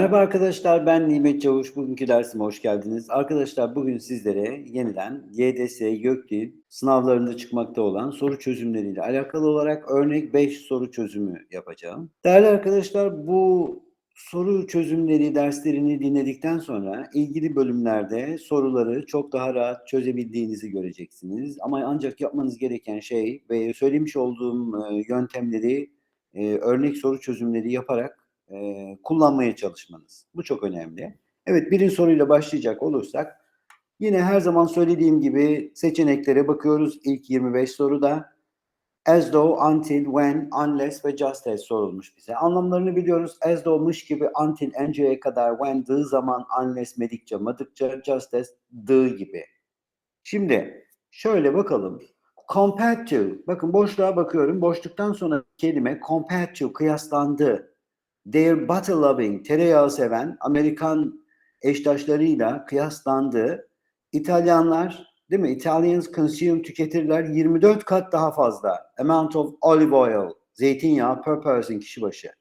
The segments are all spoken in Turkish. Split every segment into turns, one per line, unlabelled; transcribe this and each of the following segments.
Merhaba arkadaşlar, ben Nimet Çavuş. Bugünkü dersime hoş geldiniz. Arkadaşlar bugün sizlere yeniden YDS, YÖKDİL sınavlarında çıkmakta olan soru çözümleriyle alakalı olarak örnek 5 soru çözümü yapacağım. Değerli arkadaşlar bu soru çözümleri derslerini dinledikten sonra ilgili bölümlerde soruları çok daha rahat çözebildiğinizi göreceksiniz. Ama ancak yapmanız gereken şey ve söylemiş olduğum e, yöntemleri e, örnek soru çözümleri yaparak e, kullanmaya çalışmanız. Bu çok önemli. Evet birinci soruyla başlayacak olursak yine her zaman söylediğim gibi seçeneklere bakıyoruz. İlk 25 soruda as though, until, when, unless ve just as sorulmuş bize. Anlamlarını biliyoruz. As though, gibi, until, ence'ye kadar, when, dığı zaman, unless, medikçe, madıkça, just as, dığı gibi. Şimdi şöyle bakalım. Compared to, bakın boşluğa bakıyorum. Boşluktan sonra kelime compared to, kıyaslandı their butter loving, tereyağı seven Amerikan eştaşlarıyla kıyaslandı. İtalyanlar, değil mi? Italians consume tüketirler 24 kat daha fazla amount of olive oil, zeytinyağı per person kişi başı.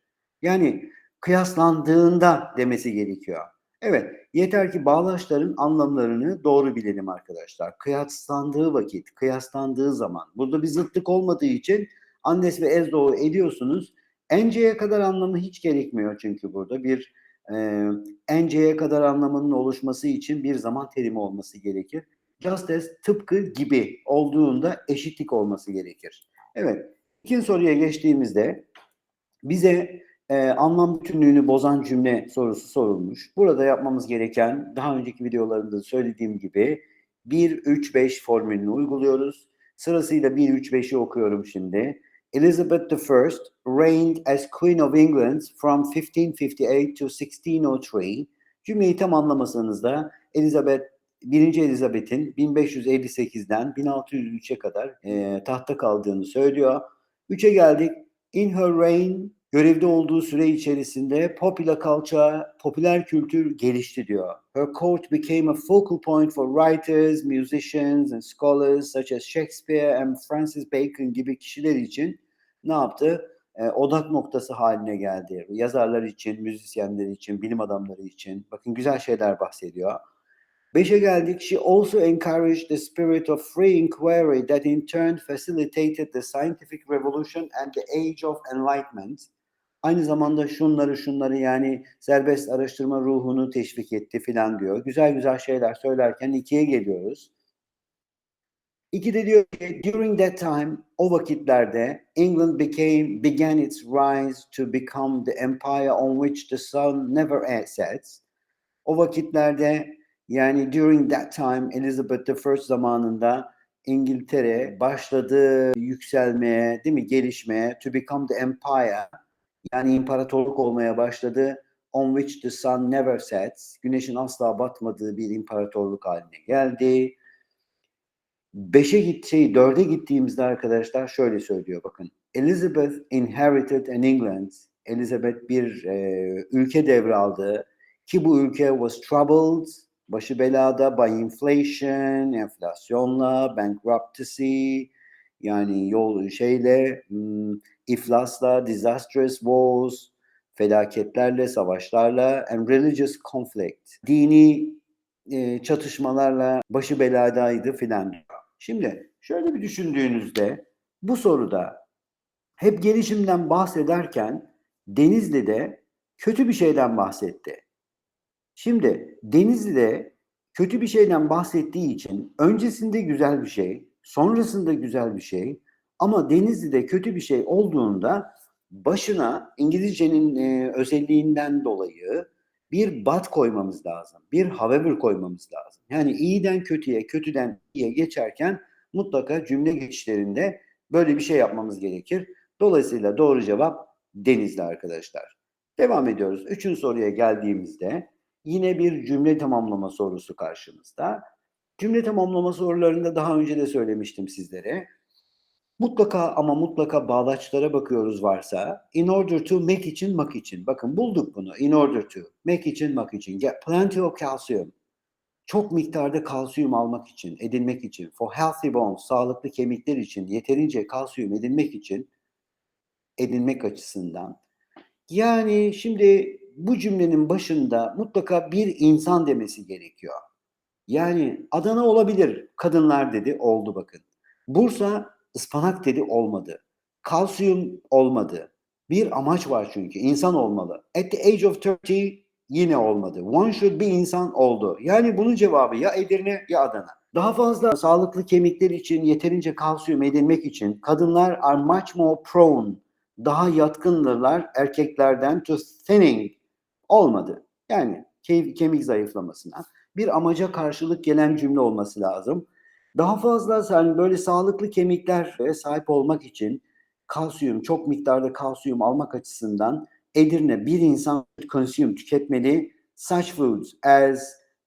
Yani kıyaslandığında demesi gerekiyor. Evet, yeter ki bağlaçların anlamlarını doğru bilelim arkadaşlar. Kıyaslandığı vakit, kıyaslandığı zaman. Burada bir zıtlık olmadığı için annes ve ez doğu ediyorsunuz. Ence'ye kadar anlamı hiç gerekmiyor çünkü burada bir e, ence'ye kadar anlamının oluşması için bir zaman terimi olması gerekir. Just as tıpkı gibi olduğunda eşitlik olması gerekir. Evet, ikinci soruya geçtiğimizde bize e, anlam bütünlüğünü bozan cümle sorusu sorulmuş. Burada yapmamız gereken daha önceki videolarımda söylediğim gibi 1-3-5 formülünü uyguluyoruz. Sırasıyla 1-3-5'i okuyorum şimdi. Elizabeth I reigned as Queen of England from 1558 to 1603. Cümleyi tam anlamasanız Elizabeth 1. Elizabeth'in 1558'den 1603'e kadar e, tahta kaldığını söylüyor. 3'e geldik. In her reign görevde olduğu süre içerisinde popular culture, popüler kültür gelişti diyor. Her court became a focal point for writers, musicians and scholars such as Shakespeare and Francis Bacon gibi kişiler için ne yaptı? E, odak noktası haline geldi. Yazarlar için, müzisyenler için, bilim adamları için. Bakın güzel şeyler bahsediyor. Beşe geldik. She also encouraged the spirit of free inquiry that in turn facilitated the scientific revolution and the age of enlightenment. Aynı zamanda şunları şunları yani serbest araştırma ruhunu teşvik etti filan diyor. Güzel güzel şeyler söylerken ikiye geliyoruz. İki de diyor ki during that time o vakitlerde England became began its rise to become the empire on which the sun never sets. O vakitlerde yani during that time Elizabeth I zamanında İngiltere başladı yükselmeye, değil mi? Gelişmeye, to become the empire yani imparatorluk olmaya başladı. On which the sun never sets. Güneşin asla batmadığı bir imparatorluk haline geldi. Beşe gitti, şey, dörde gittiğimizde arkadaşlar şöyle söylüyor bakın. Elizabeth inherited an England. Elizabeth bir e, ülke devraldı ki bu ülke was troubled, başı belada by inflation, enflasyonla, bankruptcy, yani yol şeyle, iflasla, disastrous wars, felaketlerle, savaşlarla and religious conflict, dini e, çatışmalarla başı beladaydı filan. Şimdi şöyle bir düşündüğünüzde bu soruda hep gelişimden bahsederken Denizli'de kötü bir şeyden bahsetti. Şimdi Denizli'de kötü bir şeyden bahsettiği için öncesinde güzel bir şey, sonrasında güzel bir şey ama Denizli'de kötü bir şey olduğunda başına İngilizcenin e, özelliğinden dolayı bir but koymamız lazım. Bir however koymamız lazım. Yani iyiden kötüye, kötüden iyiye geçerken mutlaka cümle geçişlerinde böyle bir şey yapmamız gerekir. Dolayısıyla doğru cevap Denizli arkadaşlar. Devam ediyoruz. Üçüncü soruya geldiğimizde yine bir cümle tamamlama sorusu karşımızda. Cümle tamamlama sorularında daha önce de söylemiştim sizlere. Mutlaka ama mutlaka bağlaçlara bakıyoruz varsa in order to make için mak için. Bakın bulduk bunu. In order to make için mak için. Get plenty of calcium. Çok miktarda kalsiyum almak için, edinmek için. For healthy bones, sağlıklı kemikler için, yeterince kalsiyum edinmek için, edinmek açısından. Yani şimdi bu cümlenin başında mutlaka bir insan demesi gerekiyor. Yani Adana olabilir. Kadınlar dedi. Oldu bakın. Bursa ıspanak dedi. Olmadı. Kalsiyum olmadı. Bir amaç var çünkü. insan olmalı. At the age of 30 yine olmadı. One should be insan oldu. Yani bunun cevabı ya Edirne ya Adana. Daha fazla sağlıklı kemikler için yeterince kalsiyum edinmek için kadınlar are much more prone, daha yatkındırlar erkeklerden to thinning. Olmadı. Yani ke- kemik zayıflamasına bir amaca karşılık gelen cümle olması lazım. Daha fazla sen böyle sağlıklı kemiklere sahip olmak için kalsiyum, çok miktarda kalsiyum almak açısından Edirne bir insan consume tüketmeli such foods as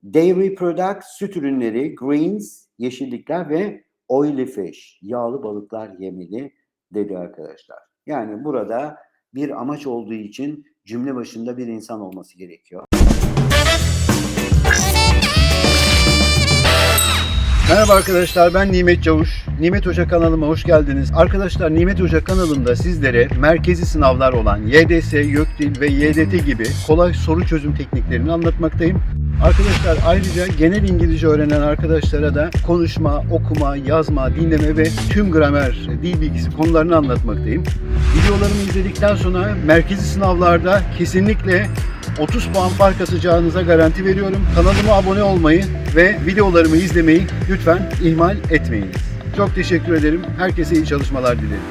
dairy products, süt ürünleri, greens, yeşillikler ve oily fish, yağlı balıklar yemeli dedi arkadaşlar. Yani burada bir amaç olduğu için cümle başında bir insan olması gerekiyor. Merhaba arkadaşlar ben Nimet Çavuş. Nimet Hoca kanalıma hoş geldiniz. Arkadaşlar Nimet Hoca kanalımda sizlere merkezi sınavlar olan YDS, YÖKDİL ve YDT gibi kolay soru çözüm tekniklerini anlatmaktayım. Arkadaşlar ayrıca genel İngilizce öğrenen arkadaşlara da konuşma, okuma, yazma, dinleme ve tüm gramer, dil bilgisi konularını anlatmaktayım. Videolarımı izledikten sonra merkezi sınavlarda kesinlikle 30 puan fark atacağınıza garanti veriyorum. Kanalıma abone olmayı ve videolarımı izlemeyi lütfen ihmal etmeyiniz. Çok teşekkür ederim. Herkese iyi çalışmalar dilerim.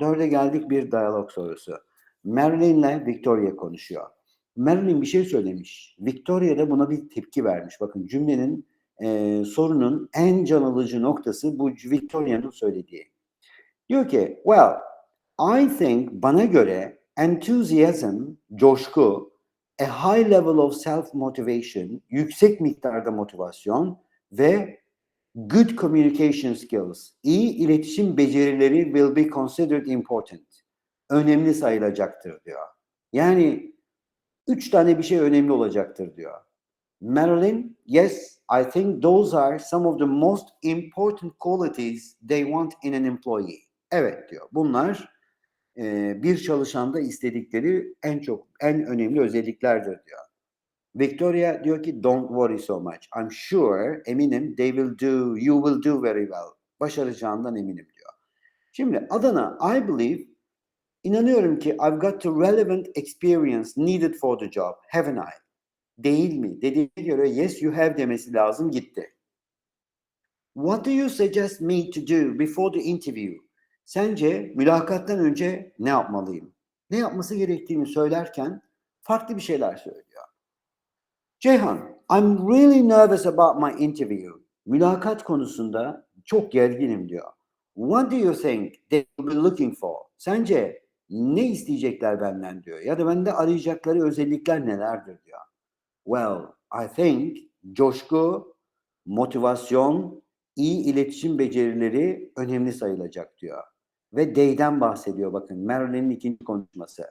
Dörde geldik bir diyalog sorusu. Marilyn ile Victoria konuşuyor. Marilyn bir şey söylemiş. Victoria da buna bir tepki vermiş. Bakın cümlenin e, sorunun en can alıcı noktası bu Victoria'nın söylediği. Diyor ki, well, I think bana göre enthusiasm, coşku, a high level of self motivation, yüksek miktarda motivasyon ve good communication skills, iyi iletişim becerileri will be considered important. Önemli sayılacaktır diyor. Yani üç tane bir şey önemli olacaktır diyor. Marilyn, yes, I think those are some of the most important qualities they want in an employee. Evet diyor. Bunlar e, bir çalışanda istedikleri en çok en önemli özelliklerdir diyor. Victoria diyor ki don't worry so much. I'm sure eminim they will do you will do very well. Başaracağından eminim diyor. Şimdi Adana I believe inanıyorum ki I've got the relevant experience needed for the job. Haven't I? Değil mi? Dediğine göre yes you have demesi lazım gitti. What do you suggest me to do before the interview? Sence mülakattan önce ne yapmalıyım? Ne yapması gerektiğini söylerken farklı bir şeyler söylüyor. Ceyhan, I'm really nervous about my interview. Mülakat konusunda çok gerginim diyor. What do you think they will be looking for? Sence ne isteyecekler benden diyor. Ya da bende arayacakları özellikler nelerdir diyor. Well, I think coşku, motivasyon, iyi iletişim becerileri önemli sayılacak diyor. Ve they'den bahsediyor bakın. Marilyn'in ikinci konuşması.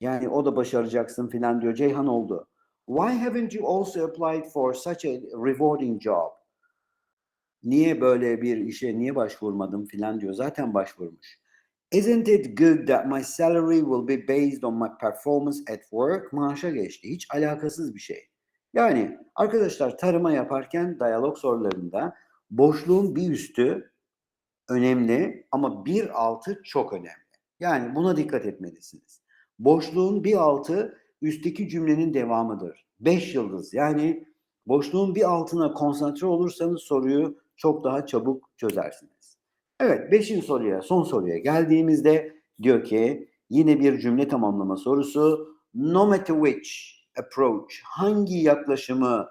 Yani o da başaracaksın filan diyor. Ceyhan oldu. Why haven't you also applied for such a rewarding job? Niye böyle bir işe niye başvurmadım filan diyor. Zaten başvurmuş. Isn't it good that my salary will be based on my performance at work? Maaşa geçti. Hiç alakasız bir şey. Yani arkadaşlar tarıma yaparken diyalog sorularında boşluğun bir üstü önemli ama bir altı çok önemli. Yani buna dikkat etmelisiniz. Boşluğun bir altı üstteki cümlenin devamıdır. Beş yıldız yani boşluğun bir altına konsantre olursanız soruyu çok daha çabuk çözersiniz. Evet beşinci soruya son soruya geldiğimizde diyor ki yine bir cümle tamamlama sorusu. No matter which approach hangi yaklaşımı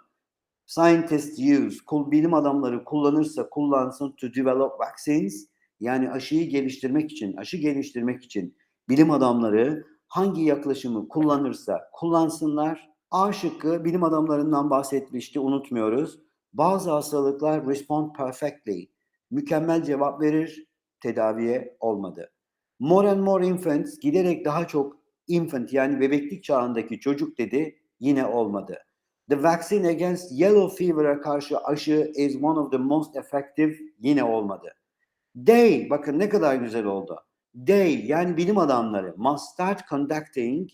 scientists use, bilim adamları kullanırsa kullansın to develop vaccines yani aşıyı geliştirmek için, aşı geliştirmek için bilim adamları hangi yaklaşımı kullanırsa kullansınlar. A şıkkı bilim adamlarından bahsetmişti, unutmuyoruz. Bazı hastalıklar respond perfectly, mükemmel cevap verir, tedaviye olmadı. More and more infants, giderek daha çok infant yani bebeklik çağındaki çocuk dedi, yine olmadı. The vaccine against yellow fever'a karşı aşı is one of the most effective, yine olmadı. They, bakın ne kadar güzel oldu. They yani bilim adamları must start conducting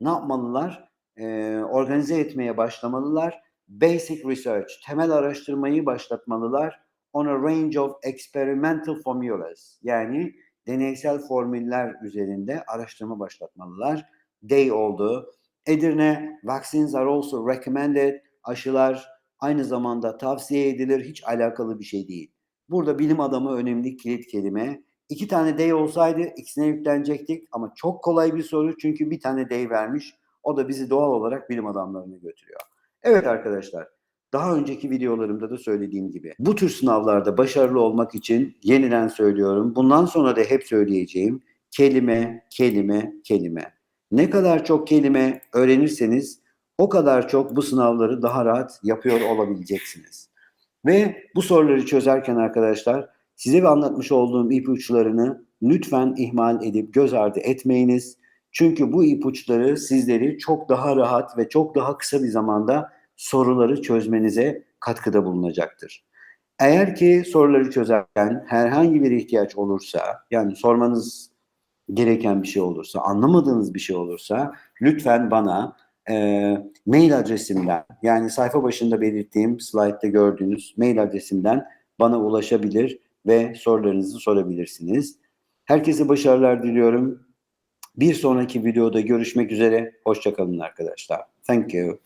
ne yapmalılar? Ee, organize etmeye başlamalılar. Basic research, temel araştırmayı başlatmalılar. On a range of experimental formulas yani deneysel formüller üzerinde araştırma başlatmalılar. They oldu. Edirne, vaccines are also recommended. Aşılar aynı zamanda tavsiye edilir. Hiç alakalı bir şey değil. Burada bilim adamı önemli kilit kelime. İki tane day olsaydı ikisine yüklenecektik ama çok kolay bir soru çünkü bir tane day vermiş. O da bizi doğal olarak bilim adamlarına götürüyor. Evet arkadaşlar, daha önceki videolarımda da söylediğim gibi bu tür sınavlarda başarılı olmak için yeniden söylüyorum. Bundan sonra da hep söyleyeceğim kelime, kelime, kelime. Ne kadar çok kelime öğrenirseniz o kadar çok bu sınavları daha rahat yapıyor olabileceksiniz. Ve bu soruları çözerken arkadaşlar size ve anlatmış olduğum ipuçlarını lütfen ihmal edip göz ardı etmeyiniz. Çünkü bu ipuçları sizleri çok daha rahat ve çok daha kısa bir zamanda soruları çözmenize katkıda bulunacaktır. Eğer ki soruları çözerken herhangi bir ihtiyaç olursa, yani sormanız gereken bir şey olursa, anlamadığınız bir şey olursa lütfen bana e, mail adresimden yani sayfa başında belirttiğim slaytta gördüğünüz mail adresimden bana ulaşabilir ve sorularınızı sorabilirsiniz. Herkese başarılar diliyorum. Bir sonraki videoda görüşmek üzere. Hoşçakalın arkadaşlar. Thank you.